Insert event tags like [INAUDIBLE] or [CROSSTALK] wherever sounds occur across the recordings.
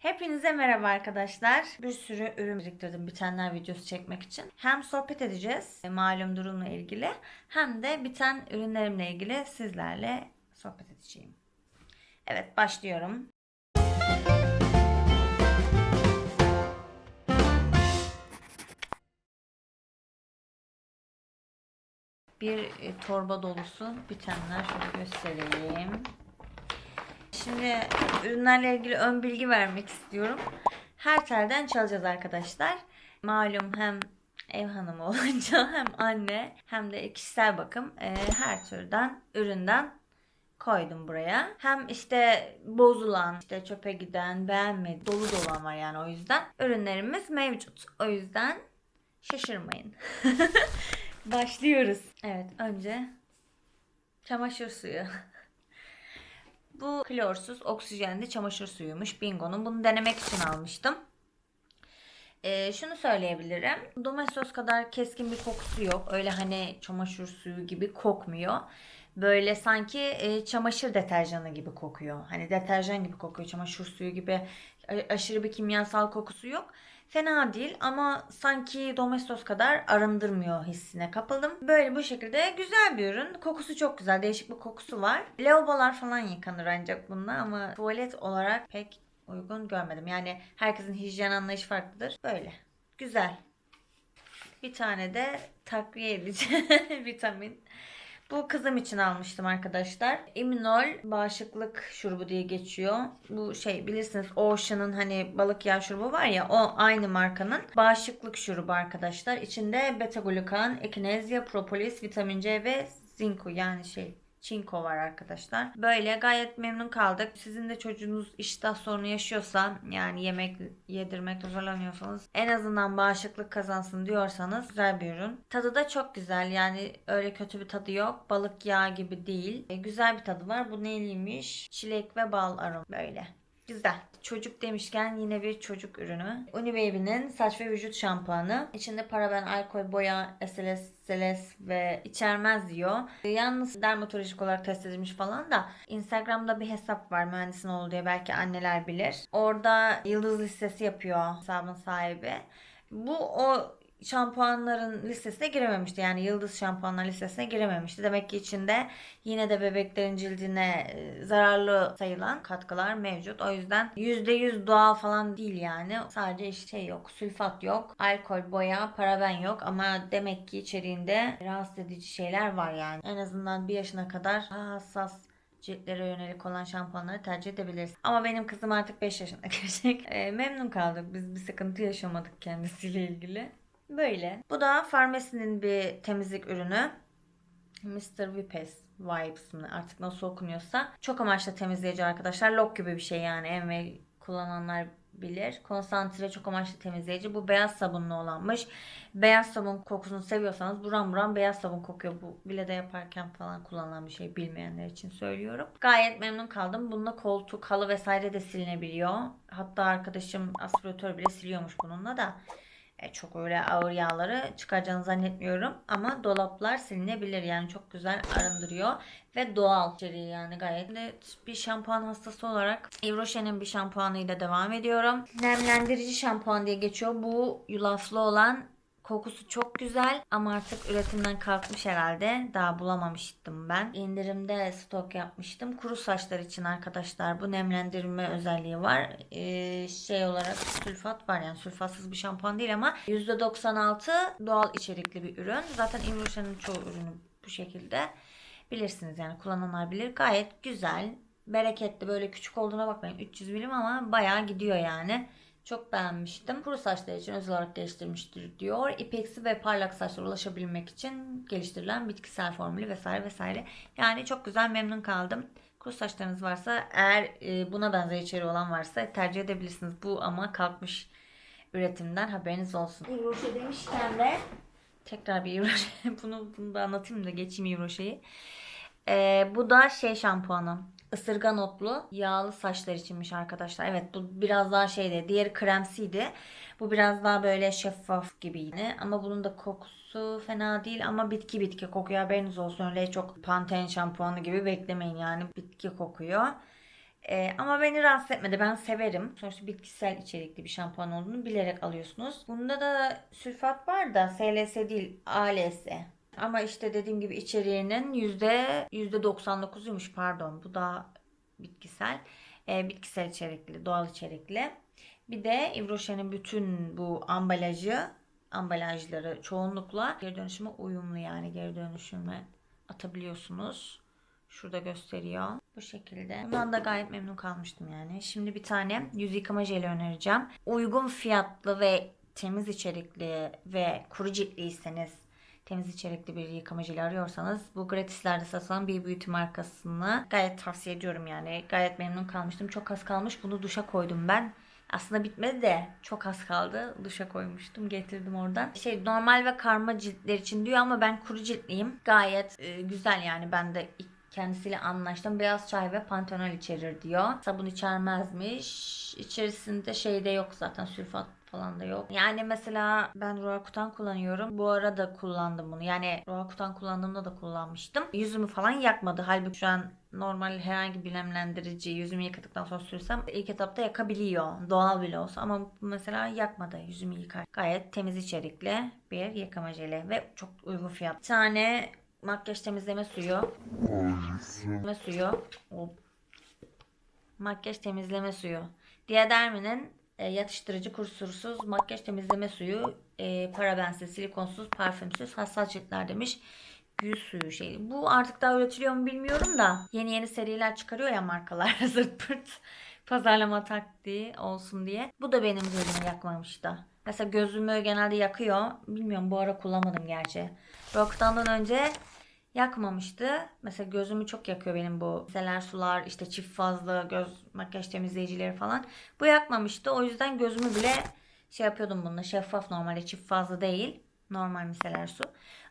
Hepinize merhaba arkadaşlar. Bir sürü ürün biriktirdim bitenler videosu çekmek için. Hem sohbet edeceğiz e, malum durumla ilgili hem de biten ürünlerimle ilgili sizlerle sohbet edeceğim. Evet başlıyorum. Bir e, torba dolusu bitenler şöyle göstereyim. Şimdi ürünlerle ilgili ön bilgi vermek istiyorum. Her telden çalacağız arkadaşlar. Malum hem ev hanımı [LAUGHS] olunca hem anne hem de kişisel bakım e, her türden üründen koydum buraya. Hem işte bozulan, işte çöpe giden, beğenmedi, dolu dolan var yani o yüzden. Ürünlerimiz mevcut. O yüzden şaşırmayın. [LAUGHS] Başlıyoruz. Evet önce çamaşır suyu. [LAUGHS] Bu klorsuz oksijenli çamaşır suyuymuş Bingo'nun. Bunu denemek için almıştım. Ee, şunu söyleyebilirim. Domestos kadar keskin bir kokusu yok. Öyle hani çamaşır suyu gibi kokmuyor. Böyle sanki e, çamaşır deterjanı gibi kokuyor. Hani deterjan gibi kokuyor. Çamaşır suyu gibi aşırı bir kimyasal kokusu yok. Fena değil ama sanki Domestos kadar arındırmıyor hissine kapıldım. Böyle bu şekilde güzel bir ürün. Kokusu çok güzel. Değişik bir kokusu var. Lavabolar falan yıkanır ancak bununla ama tuvalet olarak pek uygun görmedim. Yani herkesin hijyen anlayışı farklıdır. Böyle. Güzel. Bir tane de takviye edici [LAUGHS] vitamin. Bu kızım için almıştım arkadaşlar. Iminol bağışıklık şurubu diye geçiyor. Bu şey bilirsiniz Ocean'ın hani balık yağı şurubu var ya o aynı markanın bağışıklık şurubu arkadaşlar. İçinde beta glukan, ekinezya, propolis, vitamin C ve zinko yani şey çinko var arkadaşlar. Böyle gayet memnun kaldık. Sizin de çocuğunuz iştah sorunu yaşıyorsa yani yemek yedirmekte zorlanıyorsanız en azından bağışıklık kazansın diyorsanız güzel bir ürün. Tadı da çok güzel yani öyle kötü bir tadı yok. Balık yağı gibi değil. E, güzel bir tadı var. Bu neyliymiş? Çilek ve bal aromu böyle. Güzel. Çocuk demişken yine bir çocuk ürünü. Unibaby'nin saç ve vücut şampuanı. İçinde paraben, alkol, boya, SLS, SLS ve içermez diyor. Yalnız dermatolojik olarak test edilmiş falan da Instagram'da bir hesap var mühendisin olduğu diye belki anneler bilir. Orada yıldız listesi yapıyor hesabın sahibi. Bu o şampuanların listesine girememişti. Yani yıldız şampuanlar listesine girememişti. Demek ki içinde yine de bebeklerin cildine e, zararlı sayılan katkılar mevcut. O yüzden %100 doğal falan değil yani. Sadece işte şey yok. Sülfat yok. Alkol, boya, paraben yok. Ama demek ki içeriğinde rahatsız edici şeyler var yani. En azından bir yaşına kadar hassas ciltlere yönelik olan şampuanları tercih edebiliriz. Ama benim kızım artık 5 yaşına [LAUGHS] girecek. E, memnun kaldık. Biz bir sıkıntı yaşamadık kendisiyle ilgili. Böyle. Bu da Farmasi'nin bir temizlik ürünü. Mr. Vipes Vibes mi artık nasıl okunuyorsa. Çok amaçlı temizleyici arkadaşlar. Lok gibi bir şey yani. Emre kullananlar bilir. Konsantre çok amaçlı temizleyici. Bu beyaz sabunlu olanmış. Beyaz sabun kokusunu seviyorsanız buram buram beyaz sabun kokuyor. Bu bile de yaparken falan kullanılan bir şey bilmeyenler için söylüyorum. Gayet memnun kaldım. Bununla koltuk, halı vesaire de silinebiliyor. Hatta arkadaşım aspiratör bile siliyormuş bununla da. E, çok öyle ağır yağları çıkaracağını zannetmiyorum. Ama dolaplar silinebilir. Yani çok güzel arındırıyor. Ve doğal içeriği yani gayet. de bir şampuan hastası olarak Yves Rocher'in bir şampuanıyla devam ediyorum. Nemlendirici şampuan diye geçiyor. Bu yulaflı olan Kokusu çok güzel ama artık üretimden kalkmış herhalde. Daha bulamamıştım ben. İndirimde stok yapmıştım. Kuru saçlar için arkadaşlar bu nemlendirme özelliği var. Ee, şey olarak sülfat var yani sülfatsız bir şampuan değil ama %96 doğal içerikli bir ürün. Zaten Invroshen'in çoğu ürünü bu şekilde. Bilirsiniz yani kullananlar bilir. Gayet güzel. Bereketli böyle küçük olduğuna bakmayın. 300 milim ama bayağı gidiyor yani. Çok beğenmiştim. Kuru saçlar için özel olarak geliştirmiştir diyor. İpeksi ve parlak saçlara ulaşabilmek için geliştirilen bitkisel formülü vesaire vesaire. Yani çok güzel memnun kaldım. Kuru saçlarınız varsa eğer e, buna benzer içeriği olan varsa tercih edebilirsiniz. Bu ama kalkmış üretimden haberiniz olsun. Yivroşe demişken de tekrar bir Yivroşe [LAUGHS] bunu, bunu da anlatayım da geçeyim Yivroşe'yi. E, bu da şey şampuanı. Isırgan otlu yağlı saçlar içinmiş arkadaşlar. Evet bu biraz daha şeydi. Diğeri kremsiydi. Bu biraz daha böyle şeffaf gibi yine. Ama bunun da kokusu fena değil ama bitki bitki kokuyor. Haberiniz olsun öyle çok Pantene şampuanı gibi beklemeyin yani. Bitki kokuyor. Ee, ama beni rahatsız etmedi. Ben severim. Sonuçta bitkisel içerikli bir şampuan olduğunu bilerek alıyorsunuz. Bunda da sülfat var da SLS değil ALS. Ama işte dediğim gibi içeriğinin yüzde 99'uymuş pardon. Bu da bitkisel. Ee, bitkisel içerikli, doğal içerikli. Bir de Yves Rocher'in bütün bu ambalajı, ambalajları çoğunlukla geri dönüşüme uyumlu yani geri dönüşüme atabiliyorsunuz. Şurada gösteriyor. Bu şekilde. Bundan da gayet memnun kalmıştım yani. Şimdi bir tane yüz yıkama jeli önereceğim. Uygun fiyatlı ve temiz içerikli ve kuru ciltliyseniz temiz içerikli bir yıkama arıyorsanız bu gratislerde satılan bir beauty markasını gayet tavsiye ediyorum yani. Gayet memnun kalmıştım. Çok az kalmış. Bunu duşa koydum ben. Aslında bitmedi de çok az kaldı. Duşa koymuştum. Getirdim oradan. Şey normal ve karma ciltler için diyor ama ben kuru ciltliyim. Gayet e, güzel yani. Ben de kendisiyle anlaştım. Beyaz çay ve pantenol içerir diyor. Sabun içermezmiş. İçerisinde şey de yok zaten sülfat falan da yok. Yani mesela ben Roakutan kullanıyorum. Bu ara da kullandım bunu. Yani Roakutan kullandığımda da kullanmıştım. Yüzümü falan yakmadı. Halbuki şu an normal herhangi bir nemlendirici yüzümü yıkadıktan sonra sürsem ilk etapta yakabiliyor. Doğal bile olsa ama mesela yakmadı yüzümü yıkar. Gayet temiz içerikli bir yıkama jeli ve çok uygun fiyat. Bir tane makyaj temizleme suyu. Temizleme suyu. Hop. Makyaj temizleme suyu. Diadermi'nin e, yatıştırıcı kusursuz makyaj temizleme suyu e, parabensiz, silikonsuz, parfümsüz, hassas ciltler demiş. Gül suyu şey. Bu artık daha üretiliyor mu bilmiyorum da yeni yeni seriler çıkarıyor ya markalar [LAUGHS] zırt pırt pazarlama taktiği olsun diye. Bu da benim gözümü yakmamış da. Mesela gözümü genelde yakıyor. Bilmiyorum bu ara kullanmadım gerçi. Rock'tan'dan önce yakmamıştı. Mesela gözümü çok yakıyor benim bu seler sular işte çift fazla göz makyaj temizleyicileri falan. Bu yakmamıştı. O yüzden gözümü bile şey yapıyordum bununla şeffaf normalde çift fazla değil. Normal miseler su.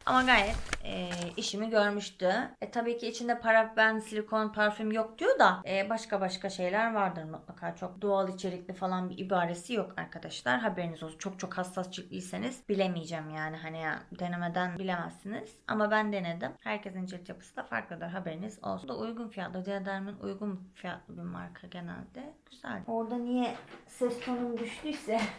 Ama gayet e, işimi görmüştü. E, tabii ki içinde paraben, silikon, parfüm yok diyor da e, başka başka şeyler vardır mutlaka. Çok doğal içerikli falan bir ibaresi yok arkadaşlar. Haberiniz olsun. Çok çok hassas ciltliyseniz bilemeyeceğim yani. Hani ya, denemeden bilemezsiniz. Ama ben denedim. Herkesin cilt yapısı da farklıdır. Haberiniz olsun. Bu da uygun fiyatlı. Diadermin uygun fiyatlı bir marka genelde. Güzel. Orada niye ses tonum düştüyse [LAUGHS]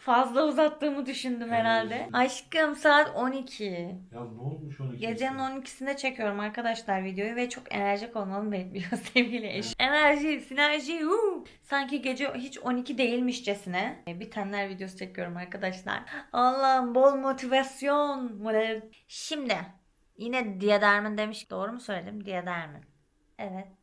fazla uzattığımı düşündüm herhalde. Aşkım saat 12. Ya ne olmuş 12 Gecenin 12'sinde çekiyorum arkadaşlar videoyu ve çok enerjik olmamı bekliyor [LAUGHS] sevgili eşim. Enerji, sinerji, huu. Sanki gece hiç 12 değilmişçesine e, bitenler videosu çekiyorum arkadaşlar. Allah'ım bol motivasyon. Şimdi yine Diadermin demiş. Doğru mu söyledim? Diadermin. Evet.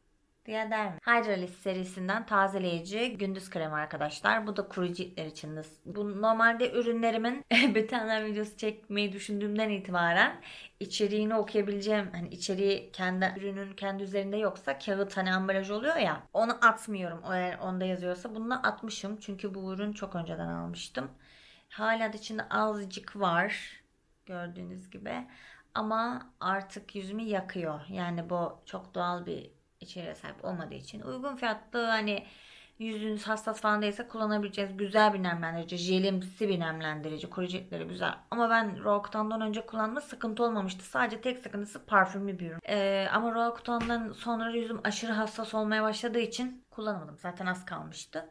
Diadermin. Hydralis serisinden tazeleyici gündüz kremi arkadaşlar. Bu da kuru ciltler için. Bu normalde ürünlerimin [LAUGHS] bitenler videosu çekmeyi düşündüğümden itibaren içeriğini okuyabileceğim hani içeriği kendi ürünün kendi üzerinde yoksa kağıt hani ambalaj oluyor ya onu atmıyorum eğer onda yazıyorsa bunu atmışım çünkü bu ürün çok önceden almıştım. Hala da içinde azıcık var gördüğünüz gibi ama artık yüzümü yakıyor. Yani bu çok doğal bir içeriğe sahip olmadığı için uygun fiyatlı hani yüzünüz hassas falan değilse kullanabileceğiniz güzel bir nemlendirici, jelimsi bir nemlendirici, ciltleri güzel. Ama ben Roakutan'dan önce kullandığımda sıkıntı olmamıştı. Sadece tek sıkıntısı parfümlü bir ürün. Ee, ama Roakutan'dan sonra yüzüm aşırı hassas olmaya başladığı için kullanamadım. Zaten az kalmıştı.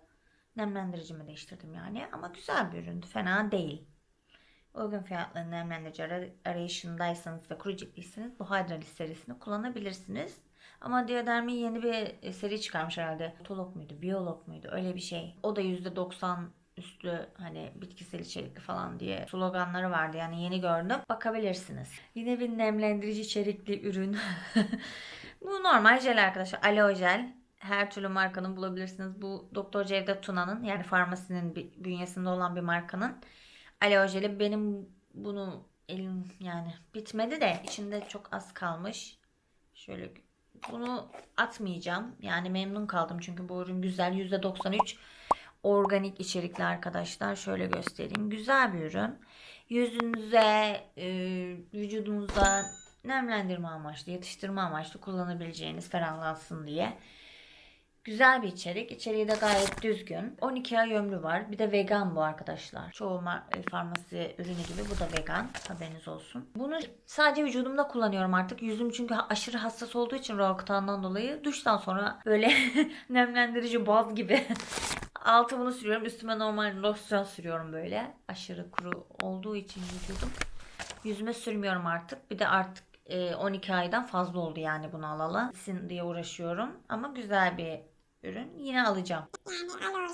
Nemlendiricimi değiştirdim yani. Ama güzel bir üründü. Fena değil. Uygun fiyatlı nemlendirici ar- arayışındaysanız ve kuru ciltliyseniz bu Hydralis serisini kullanabilirsiniz. Ama Diadermi yeni bir e, seri çıkarmış herhalde. Otolog muydu, biyolog muydu öyle bir şey. O da %90 üstü hani bitkisel içerikli falan diye sloganları vardı yani yeni gördüm. Bakabilirsiniz. Yine bir nemlendirici içerikli ürün. [LAUGHS] Bu normal jel arkadaşlar. Aloe jel. Her türlü markanın bulabilirsiniz. Bu Doktor Cevdet Tuna'nın yani farmasinin bünyesinde olan bir markanın aloe jeli. Benim bunu elim yani bitmedi de içinde çok az kalmış. Şöyle bunu atmayacağım. Yani memnun kaldım çünkü bu ürün güzel. %93 organik içerikli arkadaşlar. Şöyle göstereyim. Güzel bir ürün. Yüzünüze, e, vücudunuza nemlendirme amaçlı, yatıştırma amaçlı kullanabileceğiniz ferahlansın diye. Güzel bir içerik. İçeriği de gayet düzgün. 12 ay ömrü var. Bir de vegan bu arkadaşlar. Çoğu e, farmasi ürünü gibi bu da vegan. Haberiniz olsun. Bunu sadece vücudumda kullanıyorum artık. Yüzüm çünkü aşırı hassas olduğu için Roakutan'dan dolayı duştan sonra böyle [LAUGHS] nemlendirici baz gibi [LAUGHS] Altı bunu sürüyorum. Üstüme normal losyon sürüyorum böyle. Aşırı kuru olduğu için vücudum. Yüzüme sürmüyorum artık. Bir de artık e, 12 aydan fazla oldu yani bunu alalı. Sin diye uğraşıyorum. Ama güzel bir ürün. Yine alacağım. Yani aloe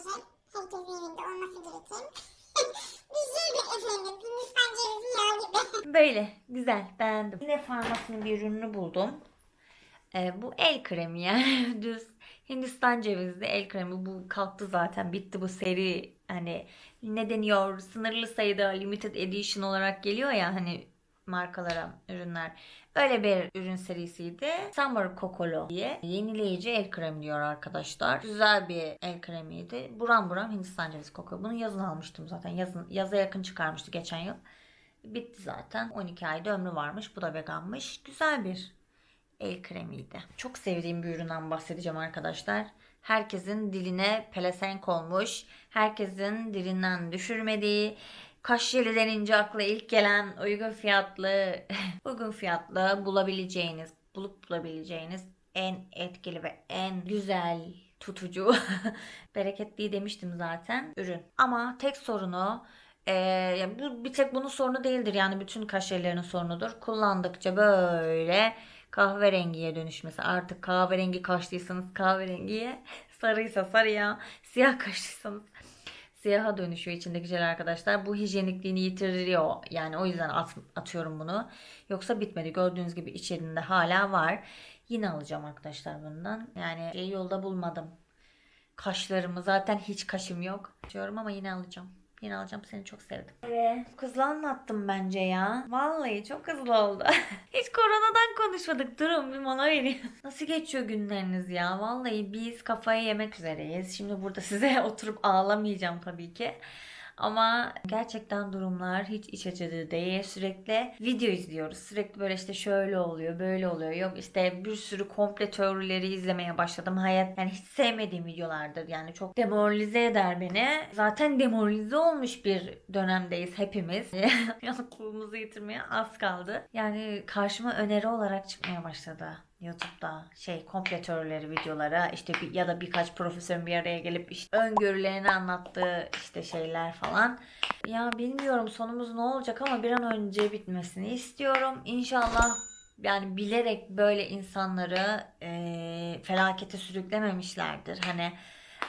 herkesin evinde olması gereken [LAUGHS] güzel bir efendim. Hindistan cevizi yağı gibi. Böyle güzel beğendim. Yine farmasinin bir ürününü buldum. Ee, bu el kremi yani [LAUGHS] düz Hindistan cevizli el kremi bu kalktı zaten bitti bu seri hani ne deniyor sınırlı sayıda limited edition olarak geliyor ya hani markalara ürünler öyle bir ürün serisiydi Summer Kokolo diye yenileyici el kremi diyor arkadaşlar. Güzel bir el kremiydi. Buram buram Hindistan cevizi kokuyor. Bunu yazın almıştım zaten. Yazın yaza yakın çıkarmıştı geçen yıl. Bitti zaten. 12 ayda ömrü varmış. Bu da veganmış. Güzel bir el kremiydi. Çok sevdiğim bir üründen bahsedeceğim arkadaşlar. Herkesin diline pelesenk olmuş, herkesin dilinden düşürmediği, kaş jeli denince akla ilk gelen uygun fiyatlı, [LAUGHS] uygun fiyatlı bulabileceğiniz, bulup bulabileceğiniz en etkili ve en güzel tutucu, [LAUGHS] bereketli demiştim zaten ürün. Ama tek sorunu ee, ya bu bir tek bunun sorunu değildir yani bütün kaş jellerinin sorunudur. Kullandıkça böyle kahverengiye dönüşmesi. Artık kahverengi kaşlıysanız kahverengiye, [LAUGHS] sarıysa sarıya, siyah kaşlıysanız siyaha dönüşüyor içindeki jel arkadaşlar. Bu hijyenikliğini yitiriyor. Yani o yüzden at, atıyorum bunu. Yoksa bitmedi. Gördüğünüz gibi içerisinde hala var. Yine alacağım arkadaşlar bundan. Yani şey yolda bulmadım. Kaşlarımı zaten hiç kaşım yok. Diyorum ama yine alacağım. Yine alacağım seni çok sevdim. Evet. Hızlı anlattım bence ya. Vallahi çok hızlı oldu. [LAUGHS] Hiç koronadan konuşmadık. Durun bir mola vereyim. [LAUGHS] Nasıl geçiyor günleriniz ya? Vallahi biz kafayı yemek üzereyiz. Şimdi burada size [LAUGHS] oturup ağlamayacağım tabii ki. Ama gerçekten durumlar hiç iç açıcı değil. Sürekli video izliyoruz. Sürekli böyle işte şöyle oluyor, böyle oluyor. Yok işte bir sürü komple teorileri izlemeye başladım. Hayat yani hiç sevmediğim videolardır. Yani çok demoralize eder beni. Zaten demoralize olmuş bir dönemdeyiz hepimiz. [LAUGHS] Aklımızı yitirmeye az kaldı. Yani karşıma öneri olarak çıkmaya başladı. YouTube'da şey komple teorileri videolara işte bir, ya da birkaç profesörün bir araya gelip işte öngörülerini anlattığı işte şeyler falan. Ya bilmiyorum sonumuz ne olacak ama bir an önce bitmesini istiyorum. İnşallah yani bilerek böyle insanları e, felakete sürüklememişlerdir. Hani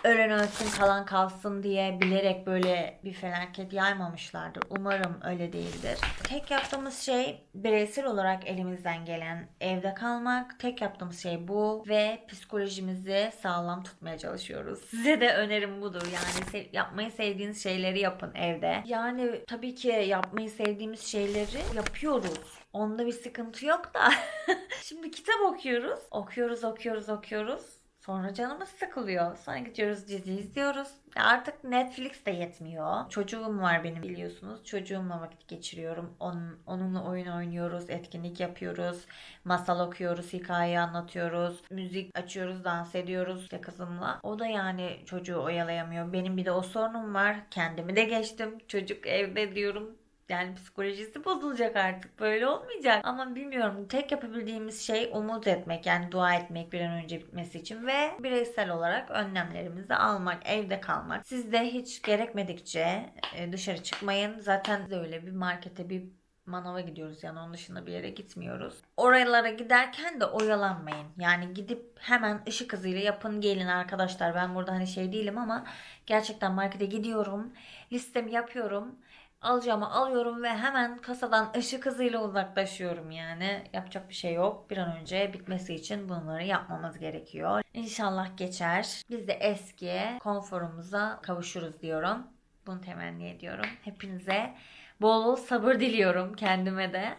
ölen ölsün kalan kalsın diye bilerek böyle bir felaket yaymamışlardır. Umarım öyle değildir. Tek yaptığımız şey bireysel olarak elimizden gelen evde kalmak. Tek yaptığımız şey bu ve psikolojimizi sağlam tutmaya çalışıyoruz. [LAUGHS] Size de önerim budur. Yani yapmayı sevdiğiniz şeyleri yapın evde. Yani tabii ki yapmayı sevdiğimiz şeyleri yapıyoruz. Onda bir sıkıntı yok da. [LAUGHS] Şimdi kitap okuyoruz. Okuyoruz, okuyoruz, okuyoruz. Sonra canımız sıkılıyor. Sonra gidiyoruz dizi izliyoruz. Artık Netflix de yetmiyor. Çocuğum var benim biliyorsunuz. Çocuğumla vakit geçiriyorum. Onun, onunla oyun oynuyoruz, etkinlik yapıyoruz. Masal okuyoruz, hikaye anlatıyoruz. Müzik açıyoruz, dans ediyoruz işte kızımla. O da yani çocuğu oyalayamıyor. Benim bir de o sorunum var. Kendimi de geçtim. Çocuk evde diyorum yani psikolojisi bozulacak artık. Böyle olmayacak. Ama bilmiyorum. Tek yapabildiğimiz şey umut etmek. Yani dua etmek bir an önce bitmesi için. Ve bireysel olarak önlemlerimizi almak. Evde kalmak. Siz de hiç gerekmedikçe e, dışarı çıkmayın. Zaten de öyle bir markete bir manava gidiyoruz yani onun dışında bir yere gitmiyoruz. Oralara giderken de oyalanmayın. Yani gidip hemen ışık hızıyla yapın gelin arkadaşlar. Ben burada hani şey değilim ama gerçekten markete gidiyorum. Listemi yapıyorum alacağımı alıyorum ve hemen kasadan ışık hızıyla uzaklaşıyorum yani. Yapacak bir şey yok. Bir an önce bitmesi için bunları yapmamız gerekiyor. İnşallah geçer. Biz de eski konforumuza kavuşuruz diyorum. Bunu temenni ediyorum. Hepinize bol sabır diliyorum kendime de.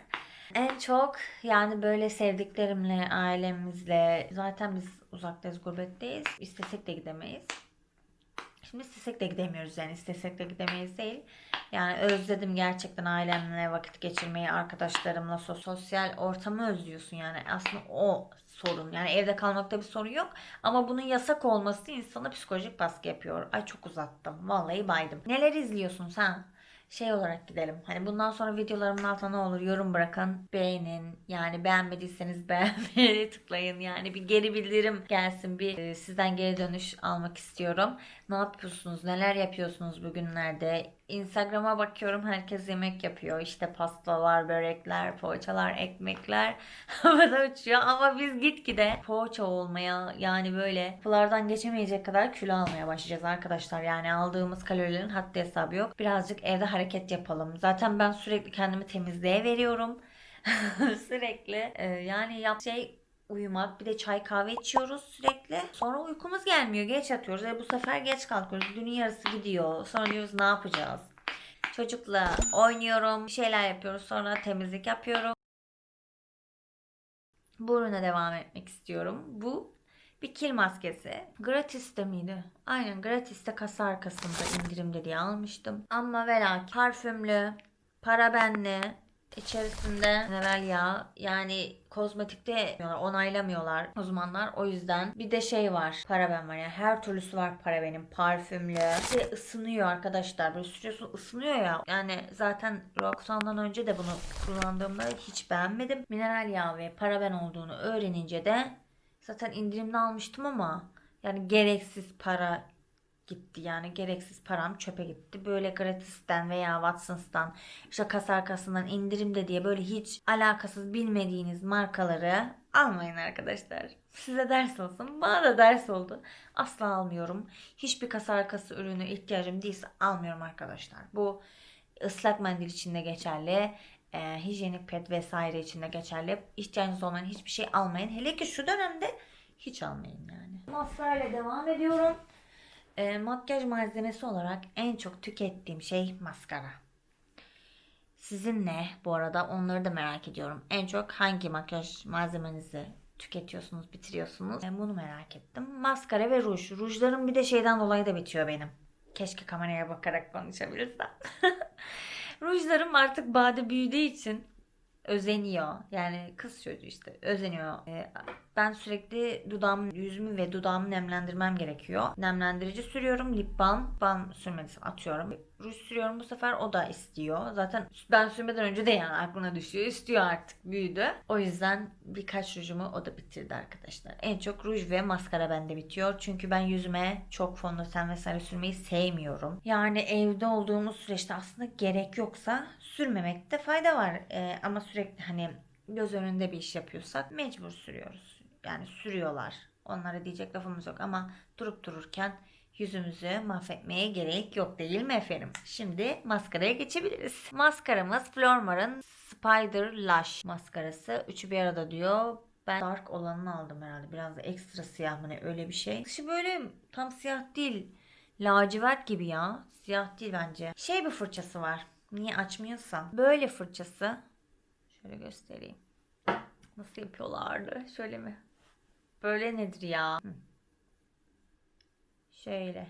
En çok yani böyle sevdiklerimle, ailemizle zaten biz uzaktayız, gurbetteyiz. İstesek de gidemeyiz. Şimdi istesek de gidemiyoruz yani istesek de gidemeyiz değil. Yani özledim gerçekten ailemle vakit geçirmeyi, arkadaşlarımla sos- sosyal ortamı özlüyorsun yani. Aslında o sorun. Yani evde kalmakta bir sorun yok. Ama bunun yasak olması insana psikolojik baskı yapıyor. Ay çok uzattım. Vallahi baydım. Neler izliyorsun sen? Şey olarak gidelim. Hani bundan sonra videolarımın altına ne olur yorum bırakın. Beğenin. Yani beğenmediyseniz [LAUGHS] beğenmeye tıklayın. Yani bir geri bildirim gelsin. Bir e, sizden geri dönüş almak istiyorum. Ne yapıyorsunuz? Neler yapıyorsunuz bugünlerde? Instagram'a bakıyorum herkes yemek yapıyor. İşte pastalar, börekler, poğaçalar, ekmekler [LAUGHS] havada uçuyor. Ama biz gitgide poğaça olmaya yani böyle kapılardan geçemeyecek kadar kilo almaya başlayacağız arkadaşlar. Yani aldığımız kalorilerin haddi hesabı yok. Birazcık evde hareket yapalım. Zaten ben sürekli kendimi temizliğe veriyorum. [LAUGHS] sürekli e, yani yap şey uyumak bir de çay kahve içiyoruz sürekli. Sonra uykumuz gelmiyor. Geç yatıyoruz. E bu sefer geç kalkıyoruz. Günün yarısı gidiyor. Sonra diyoruz ne yapacağız? Çocukla oynuyorum. Bir şeyler yapıyoruz. Sonra temizlik yapıyorum. Bu ürüne devam etmek istiyorum. Bu bir kil maskesi. Gratis'te miydi? Aynen gratis'te kasa arkasında indirimde diye almıştım. Ama ve parfümlü, parabenli, içerisinde evvel yağ yani kozmetikte onaylamıyorlar uzmanlar o yüzden bir de şey var paraben var. Yani her türlüsü var parabenin. Parfümlü. Bir de ısınıyor arkadaşlar. Böyle sürüyorsun ısınıyor ya. Yani zaten Roxanne'dan önce de bunu kullandığımda hiç beğenmedim. Mineral yağ ve paraben olduğunu öğrenince de zaten indirimde almıştım ama yani gereksiz para gitti yani gereksiz param çöpe gitti. Böyle Gratis'ten veya Watsons'tan işte kasa arkasından indirimde diye böyle hiç alakasız bilmediğiniz markaları almayın arkadaşlar. Size ders olsun. Bana da ders oldu. Asla almıyorum. Hiçbir kasa arkası ürünü ihtiyacım değilse almıyorum arkadaşlar. Bu ıslak mendil için de geçerli. E, hijyenik pet vesaire için de geçerli. İhtiyacınız olmayan hiçbir şey almayın. Hele ki şu dönemde hiç almayın yani. Maskara ile devam ediyorum. E, makyaj malzemesi olarak en çok tükettiğim şey maskara. Sizin ne bu arada onları da merak ediyorum. En çok hangi makyaj malzemenizi tüketiyorsunuz, bitiriyorsunuz? Ben bunu merak ettim. Maskara ve ruj. Rujlarım bir de şeyden dolayı da bitiyor benim. Keşke kameraya bakarak konuşabilsem. [LAUGHS] Rujlarım artık bade büyüdüğü için özeniyor. Yani kız çocuğu işte özeniyor. Ee, ben sürekli dudağım, yüzümü ve dudağımı nemlendirmem gerekiyor. Nemlendirici sürüyorum. Lip balm, balm sürmediysem atıyorum. Ruj sürüyorum bu sefer o da istiyor. Zaten ben sürmeden önce de yani aklına düşüyor. İstiyor artık büyüdü. O yüzden birkaç rujumu o da bitirdi arkadaşlar. En çok ruj ve maskara bende bitiyor. Çünkü ben yüzüme çok fondöten vesaire sürmeyi sevmiyorum. Yani evde olduğumuz süreçte aslında gerek yoksa sürmemekte fayda var. Ee, ama sürekli hani göz önünde bir iş yapıyorsak mecbur sürüyoruz. Yani sürüyorlar. Onlara diyecek lafımız yok ama durup dururken yüzümüzü mahvetmeye gerek yok değil mi efendim? Şimdi maskaraya geçebiliriz. Maskaramız Flormar'ın Spider Lash maskarası. Üçü bir arada diyor. Ben dark olanını aldım herhalde. Biraz da ekstra siyah mı ne öyle bir şey. Dışı böyle tam siyah değil. Lacivert gibi ya. Siyah değil bence. Şey bir fırçası var. Niye açmıyorsam. Böyle fırçası. Şöyle göstereyim. Nasıl yapıyorlardı? Şöyle mi? Böyle nedir ya? Hı. Şöyle.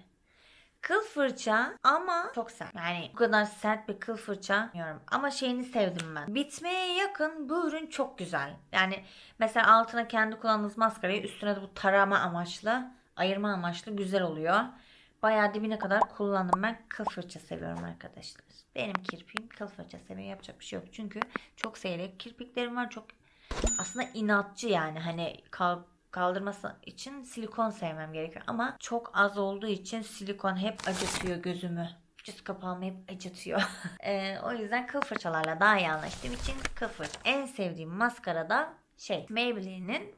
Kıl fırça ama çok sert. Yani bu kadar sert bir kıl fırça bilmiyorum. Ama şeyini sevdim ben. Bitmeye yakın bu ürün çok güzel. Yani mesela altına kendi kullandığınız maskarayı üstüne de bu tarama amaçlı, ayırma amaçlı güzel oluyor. Bayağı dibine kadar kullandım ben. Kıl fırça seviyorum arkadaşlar. Benim kirpiğim kıl fırça seviyor. Yapacak bir şey yok. Çünkü çok seyrek kirpiklerim var. Çok aslında inatçı yani. Hani kal kaldırması için silikon sevmem gerekiyor. Ama çok az olduğu için silikon hep acıtıyor gözümü. Göz kapağımı hep acıtıyor. [LAUGHS] Ee, o yüzden kıl fırçalarla daha iyi anlaştığım için kıl fırça. En sevdiğim maskara da şey Maybelline'in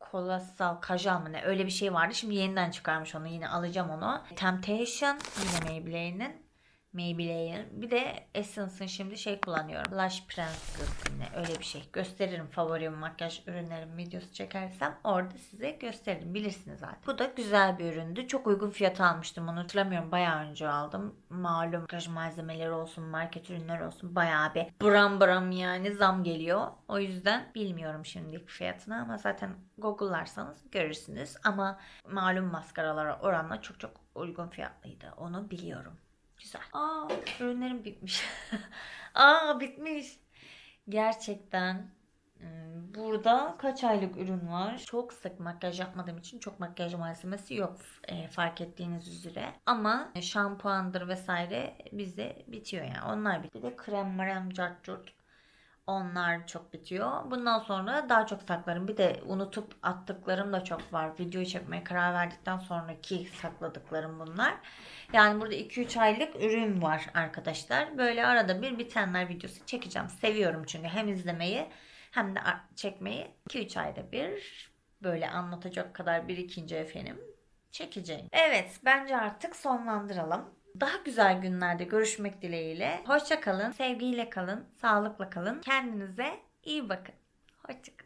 Kolossal Kajal mı ne öyle bir şey vardı. Şimdi yeniden çıkarmış onu yine alacağım onu. Temptation yine Maybelline'in. Maybelline. Bir de Essence'ın şimdi şey kullanıyorum. Blush Princess yine öyle bir şey. Gösteririm favorim makyaj ürünlerim videosu çekersem orada size gösteririm. Bilirsiniz zaten. Bu da güzel bir üründü. Çok uygun fiyata almıştım onu hatırlamıyorum. Bayağı önce aldım. Malum makyaj malzemeleri olsun, market ürünleri olsun bayağı bir bram bram yani zam geliyor. O yüzden bilmiyorum şimdilik fiyatını ama zaten google'larsanız görürsünüz. Ama malum maskaralara oranla çok çok uygun fiyatlıydı. Onu biliyorum. Güzel. Aa ürünlerim bitmiş. [LAUGHS] Aa bitmiş. Gerçekten hmm, burada kaç aylık ürün var? Çok sık makyaj yapmadığım için çok makyaj malzemesi yok e, fark ettiğiniz üzere. Ama şampuandır vesaire bizde bitiyor yani. Onlar bitiyor. Bir de krem marem cart curt onlar çok bitiyor. Bundan sonra daha çok saklarım. Bir de unutup attıklarım da çok var. Videoyu çekmeye karar verdikten sonraki sakladıklarım bunlar. Yani burada 2-3 aylık ürün var arkadaşlar. Böyle arada bir bitenler videosu çekeceğim. Seviyorum çünkü hem izlemeyi hem de çekmeyi 2-3 ayda bir böyle anlatacak kadar birikince efendim çekeceğim. Evet bence artık sonlandıralım. Daha güzel günlerde görüşmek dileğiyle. Hoşça kalın, sevgiyle kalın, sağlıkla kalın. Kendinize iyi bakın. Hoşça kalın.